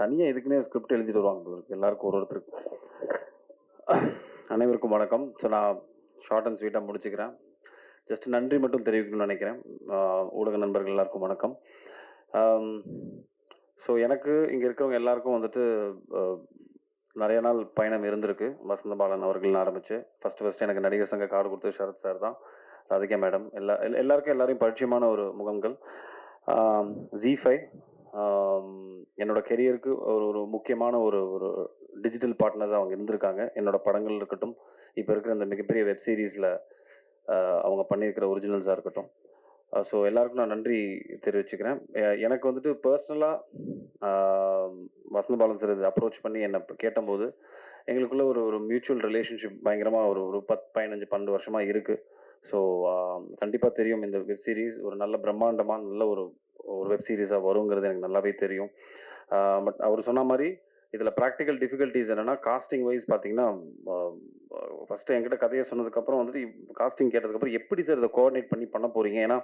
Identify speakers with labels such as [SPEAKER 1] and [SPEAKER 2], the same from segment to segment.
[SPEAKER 1] தனியாக இதுக்குன்னே ஸ்கிரிப்ட் எழுதிட்டு வருவாங்க போல இருக்கு. எல்லாருக்கும் ஒரு ஒருத்தருக்கு. அனைவருக்கும் வணக்கம். ஸோ நான் ஷார்ட் அண்ட் ஸ்வீட்டாக முடிச்சுக்கிறேன். ஜஸ்ட் நன்றி மட்டும் தெரிவிக்கணும்னு நினைக்கிறேன். ஊடக நண்பர்கள் எல்லாருக்கும் வணக்கம். ஸோ எனக்கு இங்கே இருக்கிறவங்க எல்லாருக்கும் வந்துட்டு நிறைய நாள் பயணம் இருந்திருக்கு. வசந்த பாலன் அவர்கள் ஆரம்பித்து ஃபஸ்ட்டு ஃபஸ்ட்டு எனக்கு நடிகர் சங்க கார்டு கொடுத்து சரத் சார் தான். ராதிகா மேடம். எல்லா எல்- எல்லாருக்கும் எல்லாரையும் பரிச்சயமான ஒரு முகங்கள். ஜி ஃபைவ் என்னோட கெரியருக்கு ஒரு ஒரு முக்கியமான ஒரு ஒரு டிஜிட்டல் பார்ட்னர்ஸ் அவங்க இருந்திருக்காங்க. என்னோட படங்கள் இருக்கட்டும் இப்போ இருக்கிற அந்த மிகப்பெரிய வெப் சீரிஸில் அவங்க பண்ணியிருக்கிற ஒரிஜினல்ஸாக இருக்கட்டும். ஸோ எல்லாருக்கும் நான் நன்றி தெரிவிச்சுக்கிறேன். எனக்கு வந்துட்டு பர்சனலாக வசந்தபாலன் சார் இது அப்ரோச் பண்ணி என்னை கேட்டபோது எங்களுக்குள்ள ஒரு ஒரு மியூச்சுவல் ரிலேஷன்ஷிப் பயங்கரமாக ஒரு ஒரு பத்து பதினஞ்சு பன்னெண்டு வருஷமாக இருக்குது ஸோ கண்டிப்பாக தெரியும் இந்த வெப் சீரிஸ் ஒரு நல்ல பிரம்மாண்டமாக நல்ல ஒரு ஒரு வெப் சீரிஸாக வருங்கிறது எனக்கு நல்லாவே தெரியும். பட் அவர் சொன்ன மாதிரி இதில் ப்ராக்டிக்கல் டிஃபிகல்ட்டிஸ் என்னென்னா காஸ்டிங் வைஸ் பார்த்தீங்கன்னா ஃபஸ்ட்டு என்கிட்ட கதையை சொன்னதுக்கப்புறம் வந்துட்டு காஸ்டிங் கேட்டதுக்கப்புறம் எப்படி சார் இதை கோஆர்டினேட் பண்ணி பண்ண போகிறீங்க ஏன்னா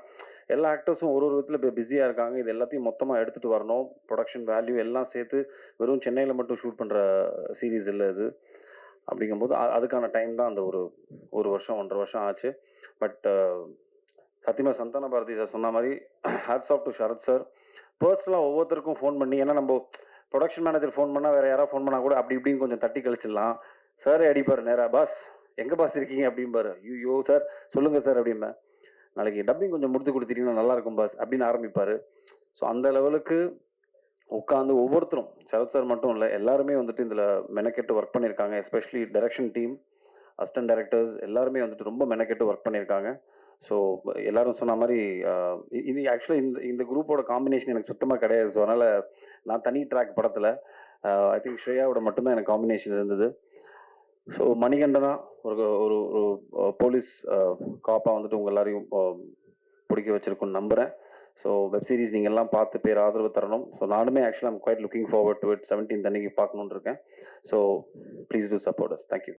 [SPEAKER 1] எல்லா ஆக்டர்ஸும் ஒரு ஒரு விதத்தில் இப்போ பிஸியாக இருக்காங்க. இது எல்லாத்தையும் மொத்தமாக எடுத்துகிட்டு வரணும். ப்ரொடக்ஷன் வேல்யூ எல்லாம் சேர்த்து வெறும் சென்னையில் மட்டும் ஷூட் பண்ணுற சீரீஸ் இல்லை இது. அப்படிங்கும்போது அதுக்கான டைம் தான் அந்த ஒரு ஒரு வருஷம் ஒன்றரை வருஷம் ஆச்சு. பட் சத்தியமாக சந்தான பாரதி சார் சொன்ன மாதிரி hats off to Sharath sir பர்சனலாக ஒவ்வொருத்தருக்கும் ஃபோன் பண்ணி ஏன்னா நம்ம ப்ரொடக்ஷன் மேனேஜர் ஃபோன் பண்ணால் வேறு யாராவது ஃபோன் பண்ணால் கூட அப்படி இப்படின்னு கொஞ்சம் தட்டி கழிச்சிடலாம். சார் அடிப்பார் நேராக பாஸ் எங்கே பாஸ் இருக்கீங்க? அப்படிம்பாரு. ஐயோ சார் சொல்லுங்கள் சார் அப்படிம்பேன். நாளைக்கு டப்பிங் கொஞ்சம் முடித்து கொடுத்துட்டீங்கன்னா நல்லாயிருக்கும் பாஸ் அப்படின்னு ஆரம்பிப்பார். ஸோ அந்த லெவலுக்கு உட்காந்து ஒவ்வொருத்தரும் சரத் சார் மட்டும் இல்லை எல்லாருமே வந்துட்டு இதில் மெனக்கெட்டு ஒர்க் பண்ணியிருக்காங்க. Especially direction team assistant directors எல்லாருமே வந்துட்டு ரொம்ப மெனக்கெட்டு ஒர்க் பண்ணியிருக்காங்க. ஸோ எல்லாரும் சொன்ன மாதிரி இது ஆக்சுவலாக இந்த இந்த குரூப்போட காம்பினேஷன் எனக்கு சுத்தமாக கிடையாது. ஸோ அதனால் நான் தனி ட்ராக் படத்தில் ஐ திங்க் ஸ்ரேயாவோட மட்டும்தான் எனக்கு காம்பினேஷன் இருந்தது. ஸோ மணிகண்டனா ஒரு ஒரு ஒரு போலீஸ் காப்பாக வந்துட்டு உங்கள் எல்லாரையும் பிடிக்க வச்சுருக்குன்னு நம்புகிறேன் ஸோ வெப் சீரிஸ் நீங்கள் எல்லாம் பார்த்து பேர் ஆதரவு தரணும். ஸோ நானுமே ஆக்சுவலாக I'm quite looking forward to it seventeen அன்னைக்கு பார்க்கணுன்னு இருக்கேன். So please do support us thank you